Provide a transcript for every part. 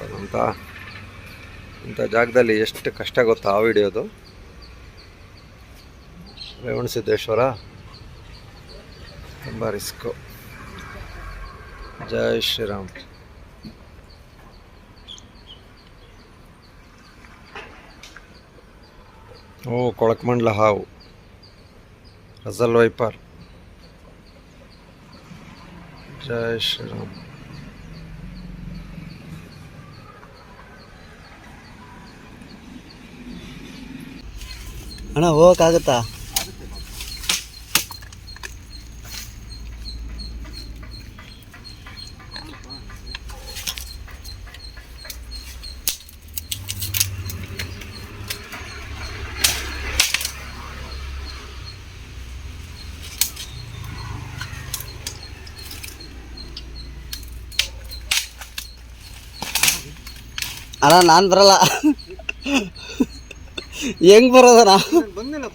ಅಂತ. ಇಂಥ ಜಾಗದಲ್ಲಿ ಎಷ್ಟು ಕಷ್ಟ ಗೊತ್ತಾ ಆ ವಿಡಿಯೋದು? ರೇವಣಸಿದ್ದೇಶ್ವರ ತುಂಬ ರಿಸ್ಕು. ಜೈ ಶ್ರೀರಾಮ್. ಓ, ಕೊಳಕ್ಮಂಡ್ಲ ಹಾವು. ರಸಲ್ ವೈಪರ್ ಜೈ ಶ್ರೀರಾಮ್. ಅಣ್ಣ ಹೋಗಕ್ಕಾಗತ್ತಾ? ಅಣ್ಣ ನಾನು ಬರಲ್ಲ. ಹೆಂಗ್ ಬರೋದನ ಬಂದಿಲ್ಲ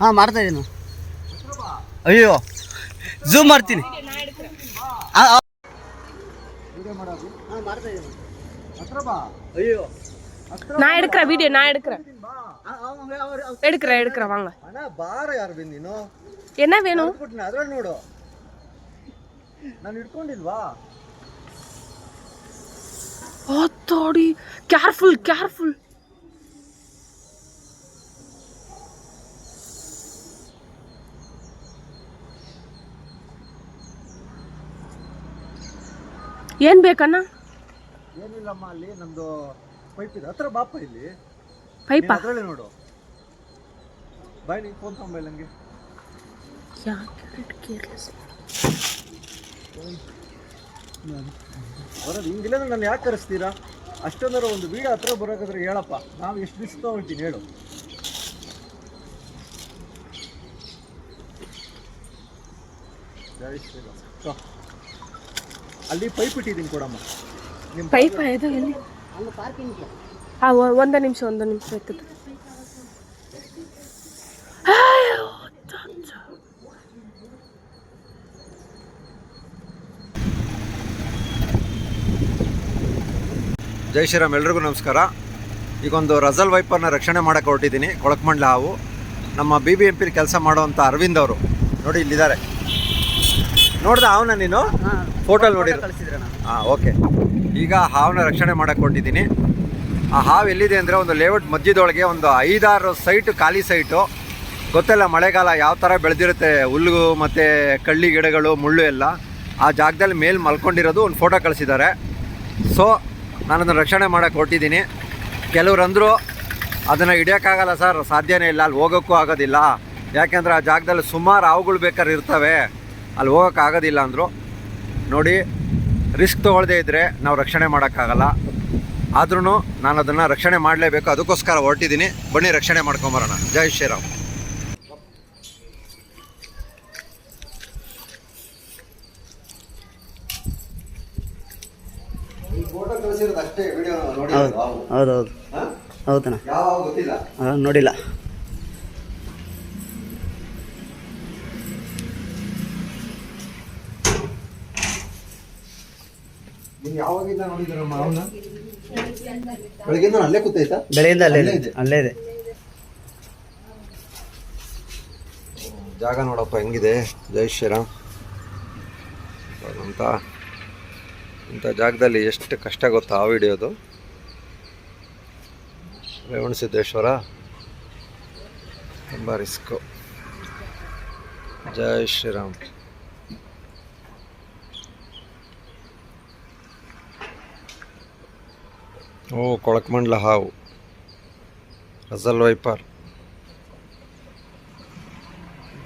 ಹಾಂ ಮಾಡ್ತಾ ಇದೀನಿ. ಅಯ್ಯೋ ಝೂಮ್ ಮಾಡ್ತೀನಿ. ಮಾಡ್ತಾ ಇದ್ದೀನಿ ಅಯ್ಯೋ. நான் எடுக்கிறேன் வீடியோ நான் எடுக்கிறேன் ಆ, ಅವ್ನು- ಅವ್ರು- ಅವ್ರು- எடுக்கிறேன் எடுக்கிறேன் வாங்க ಅಣ್ಣ ಬಾರ ಯಾರು ಬಂದು ನೀನು என்ன வேணும் ಕೊಟ್ಟಿನ ಅದ್ರಲ್ಲಿ ನೋಡು ನಾನು ಇಟ್ಕೊಂಡಿಲ್ವಾ ஆத்தாடி கேர்ஃபுல் கேர்ஃபுல் ಏನ್ ಬೇಕಣ್ಣ ಏನಿಲ್ಲಮ್ಮ ಅಲ್ಲಿ ನಮ್ದು ಪೈಪ್ ಇದೆ. ಹತ್ರ ಬಾಪ ಇಲ್ಲಿ. ಪೈಪ್? ಅದರಲ್ಲಿ ನೋಡು. ಬಾಯ್ ನೀನು ಫೋನ್ ತಗೊಂಬ ನಂಗೆ. ಬರೋದು ಹಿಂಗಿಲ್ಲ ನಾನು ಯಾಕೆ ಕರೆಸ್ತೀರಾ? ಅಷ್ಟೊಂದರ ಒಂದು ವೀಡಿಯೋ ಹತ್ರ ಬರೋಕಾದ್ರೆ ಹೇಳಪ್ಪ. ನಾವು ಎಷ್ಟು ದಿವಸ ತಗೊಳ್ತೀನಿ ಹೇಳು. ಅಲ್ಲಿ ಪೈಪ್ ಇಟ್ಟಿದ್ದೀನಿ ಕೊಡಮ್ಮ. ನಿಮ್ಮ ಪೈಪ ಇದು ಎಲ್ಲಿ? ಹಾ ಒಂದು ನಿಮಿಷ ಒಂದು ನಿಮಿಷ ಆಯ್ತದ. ಜೈ ಶ್ರೀರಾಮ್ ಎಲ್ರಿಗೂ ನಮಸ್ಕಾರ. ಈಗೊಂದು ರಜಲ್ ವೈಪರ್ನ ರಕ್ಷಣೆ ಮಾಡೋಕ್ಕೆ ಹೊರಟಿದ್ದೀನಿ ಕೊಳಕ್ಮಂಡ್ಲ ಹಾವು. ನಮ್ಮ ಬಿ ಬಿ ಎಂ ಪಿಲಿ ಕೆಲಸ ಮಾಡುವಂಥ ಅರವಿಂದ್ ಅವರು. ನೋಡಿ ಇಲ್ಲಿದ್ದಾರೆ. ನೋಡ್ದ ಅವನ ನೀನು? ಫೋಟೋ ನೋಡಿದ್ರು. ಹಾ ಹಾಂ ಓಕೆ ಈಗ ಹಾವನ್ನ ರಕ್ಷಣೆ ಮಾಡಕ್ಕೆ ಹೊರಟಿದ್ದೀನಿ ಆ ಹಾವು ಎಲ್ಲಿದೆ ಅಂದರೆ ಒಂದು ಲೇಔಟ್ ಮಧ್ಯದೊಳಗೆ ಒಂದು ಐದಾರು ಸೈಟು ಖಾಲಿ ಸೈಟು ಗೊತ್ತಲ್ಲ ಮಳೆಗಾಲ ಯಾವ ಥರ ಬೆಳೆದಿರುತ್ತೆ ಹುಲ್ಲು ಮತ್ತು ಕಳ್ಳಿ ಗಿಡಗಳು ಮುಳ್ಳು ಎಲ್ಲ. ಆ ಜಾಗದಲ್ಲಿ ಮೇಲೆ ಮಲ್ಕೊಂಡಿರೋದು ಒಂದು ಫೋಟೋ ಕಳಿಸಿದ್ದಾರೆ. ಸೊ ನಾನು ಅದನ್ನು ರಕ್ಷಣೆ ಮಾಡೋಕ್ಕೆ ಹೊರಟಿದ್ದೀನಿ. ಕೆಲವ್ರು ಅಂದರು ಅದನ್ನು ಹಿಡಿಯೋಕ್ಕಾಗಲ್ಲ ಸರ್ ಸಾಧ್ಯನೇ ಇಲ್ಲ ಅಲ್ಲಿ ಹೋಗೋಕ್ಕೂ ಆಗೋದಿಲ್ಲ. ಯಾಕೆಂದರೆ ಆ ಜಾಗದಲ್ಲಿ ಸುಮಾರು ಹಾವುಗಳು ಬೇಕಾದ್ರೆ ಇರ್ತವೆ. ಅಲ್ಲಿ ಹೋಗೋಕ್ಕಾಗೋದಿಲ್ಲ ಅಂದರು. ನೋಡಿ ರಿಸ್ಕ್ ತೊಗೊಳ್ದೇ ಇದ್ದರೆ ನಾವು ರಕ್ಷಣೆ ಮಾಡೋಕ್ಕಾಗಲ್ಲ. ಆದ್ರೂ ನಾನು ಅದನ್ನು ರಕ್ಷಣೆ ಮಾಡಲೇಬೇಕು ಅದಕ್ಕೋಸ್ಕರ ಹೊರಟಿದ್ದೀನಿ ಬನ್ನಿ ರಕ್ಷಣೆ ಮಾಡ್ಕೊಂಬರೋಣ. ಜೈ ಶ್ರೀರಾಮ್. ಹೌದು. ಹೌದೌದು ಹೌದಣ್ಣ ಯಾವ ಗೊತ್ತಿಲ್ಲ? ಹಾಂ ನೋಡಿಲ್ಲ. ಬೆಳಗ್ಗೆಯಿಂದ ಅಲ್ಲೇ ಕೂತೈತಾ? ಬೆಳೆಯಿಂದ ಅಲ್ಲೇ ಇದೆ ಇದೆ. ಅಲ್ಲೇ ಇದೆ. ಜಾಗ ನೋಡಪ್ಪ ಹೆಂಗಿದೆ? ಜೈ ಶ್ರೀರಾಮ್. ಅಂತ ಇಂಥ ಜಾಗದಲ್ಲಿ ಎಷ್ಟು ಕಷ್ಟ ಗೊತ್ತಾ ಆ ವಿಡಿಯೋದು? ರೇವಣಸಿದ್ದೇಶ್ವರ ತುಂಬ ರಿಸ್ಕು. ಜೈ ಶ್ರೀರಾಮ್. ಓ ಕೊಳಕಮಂಡ್ಲ ಹಾವು. ರಸಲ್ ವೈಪರ್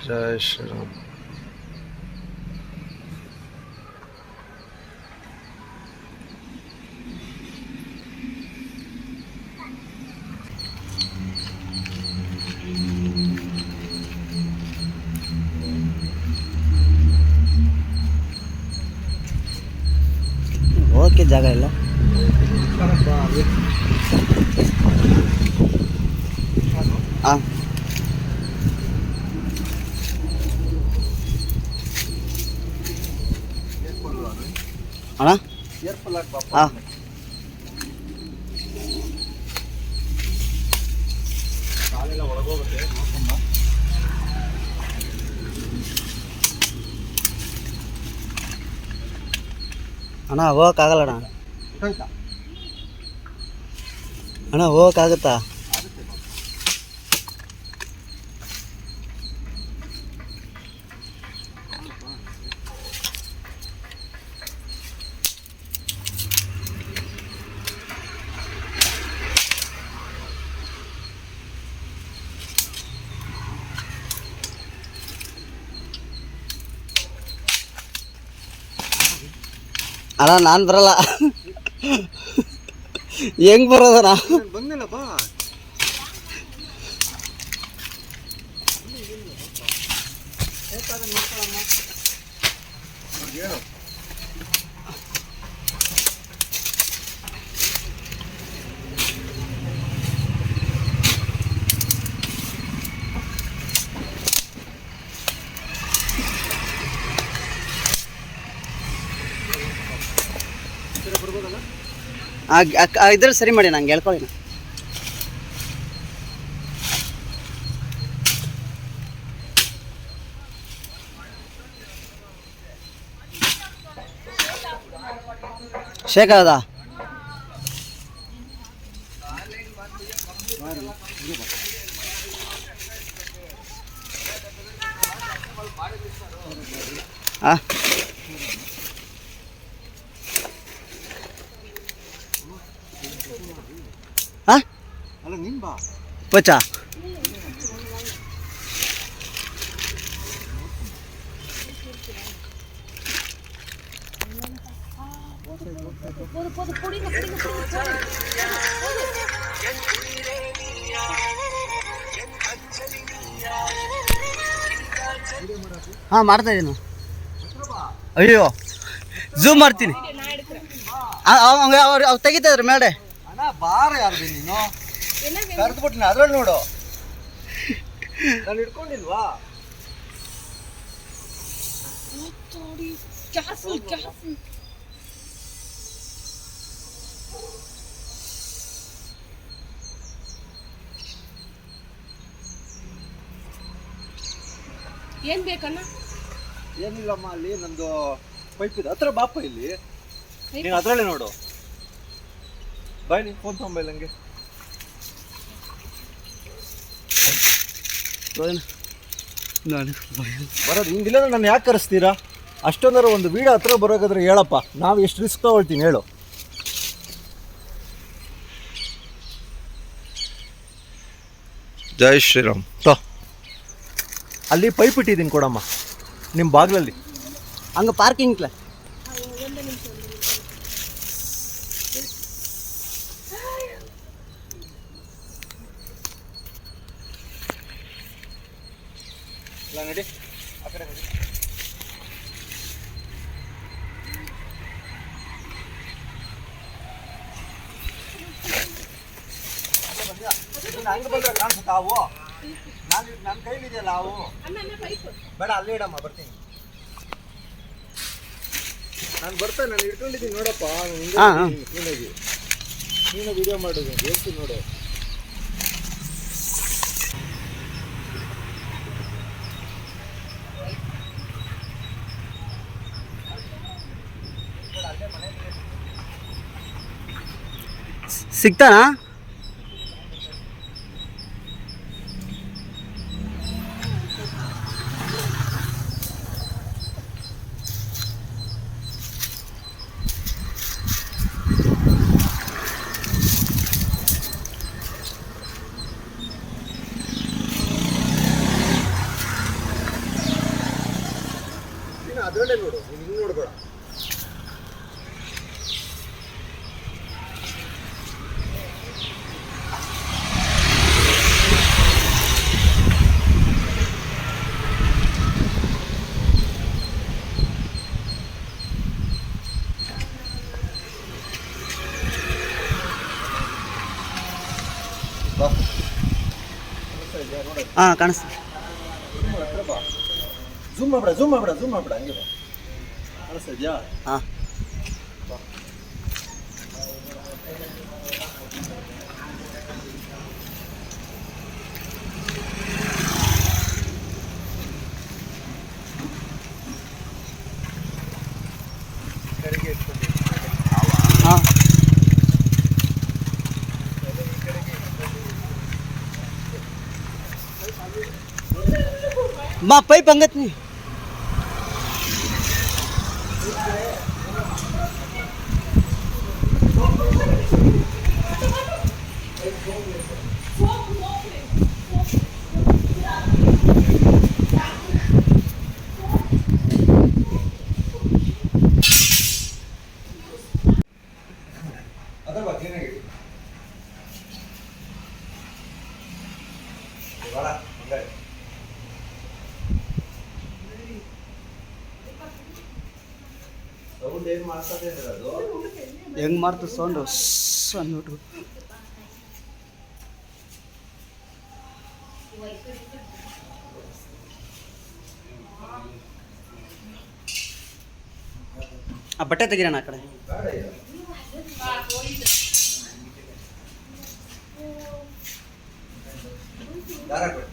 ಜೈ ಶ್ರೀರಾಮ್. ಹೋಗಕ್ಕೆ ಜಾಗ ಇಲ್ಲ. ಹಾಂ ಅಣ್ಣ ஆ. அண்ணா? ஆ. அண்ணா ஓ காகலண்ணா. ಅಣ್ಣ ಹೋಗೋಕ್ಕಾಗತ್ತಾ? ಅಣ್ಣ ನಾನು ಬರಲ್ಲ. ಹೆಂಗ್ ಬರೋದಣ್ಣ? ನಾನು ಇದ್ರಲ್ಲಿ ಸರಿ ಮಾಡಿ ನಂಗೆ ಹೇಳ್ಕೊಳ್ಳಿ ನಾ. ಶೇಖ ಅದ? ಆ ಆ ಅಲ್ಲ ನೀನ್ ಪಚ್ಚ ಹಾಂ, ಮಾಡ್ತಾ ಇದ್ದೀನಿ ಅಯ್ಯೋ ಝೂಮ್ ಮಾಡ್ತೀನಿ. ಅವ್ರು ಅವ್ರು ತೆಗಿತಾ ಇದ್ರು ಮೇಡೆ. ಬಾರ ಯಾರು ನೀನು? ಕರೆದ್ಬಿಟ್ಟಿನ ಅದ್ರಲ್ಲಿ ನೋಡು. ನಾನು ಹಿಡ್ಕೊಂಡಿಲ್ವಾ? ಏನ್ ಬೇಕಣ್ಣ? ಏನಿಲ್ಲಮ್ಮ ಅಲ್ಲಿ ನಂದು ಪೈಪ್ ಇದೆ. ಹತ್ರ ಬಾಪ ಇಲ್ಲಿ. ನೀನು ಅದ್ರಲ್ಲೇ ನೋಡು. ಬಾಯ್ ನೀನು ಫೋನ್ ತಗೊಂಬೈಲ್ ಹಂಗೆ ಬರೋದು ಹಿಂಗಿಲ್ಲ ನಾನು ಯಾಕೆ ಕರೆಸ್ತೀರಾ? ಅಷ್ಟೊಂದರೂ ಒಂದು ವೀಡ ಹತ್ರ ಬರೋಕಾದ್ರೆ ಹೇಳಪ್ಪ. ನಾವು ಎಷ್ಟು ರಿಸ್ಕ್ ತಗೊಳ್ತೀನಿ ಹೇಳು. ಜೈ ಶ್ರೀರಾಮ್. ತೋ. ಅಲ್ಲಿ ಪೈಪ್ ಇಟ್ಟಿದ್ದೀನಿ ಕೊಡಮ್ಮ ನಿಮ್ಮ ಬಾಗ್ಲಲ್ಲಿ. ಹಂಗೆ ಪಾರ್ಕಿಂಗ್ಲ ಹಂಗೆ ಬಂದ್ರೆ ಕಾಣಿಸುತ್ತಾ ಅವು ನಾನು ನನ್ನ ಕೈಲಿದೆಯಲ್ಲ ಅವು ಬೇಡ ಅಲ್ಲೇ ಇಡಮ್ಮ ಬರ್ತೀನಿ. ನಾನು ಬರ್ತೇನೆ ನಾನು ಇಟ್ಕೊಂಡಿದ್ದೀನಿ ನೋಡಪ್ಪ. ನೀನಾಗಿ. ನೀನು ವಿಡಿಯೋ ಮಾಡೋದು ಹೇಳ್ತೀನಿ ನೋಡು. ಸಿಗ್ತಾನಾ? ಇದೆಯಾ ನೋಡು ಹಾಂ ಕಾಣಿಸ್ತು ಝೂಮ್ ಮಾಡ್ಬೇಡ ಝೂಮ್ ಮಾಡ್ಬೇಡ ಝೂಮ್ ಮಾಡ್ಬೇಡ ಹಂಗೆ ಬಾ. ಕಾಣಿಸ್ತಾ ಇದೆಯಾ ಹಾಂ ಹಾಂ 麻烦你，帮个忙。ಹೆಂಗ್ ಮಾಡ್ತು ಸೌಂಡ್? ಅಂದ್ಬಿಟ್ಟು ಆ ಬಟ್ಟೆ ತೆಗಿರೋಣ ಆ ಕಡೆ. ದಾರ ಕೊಡು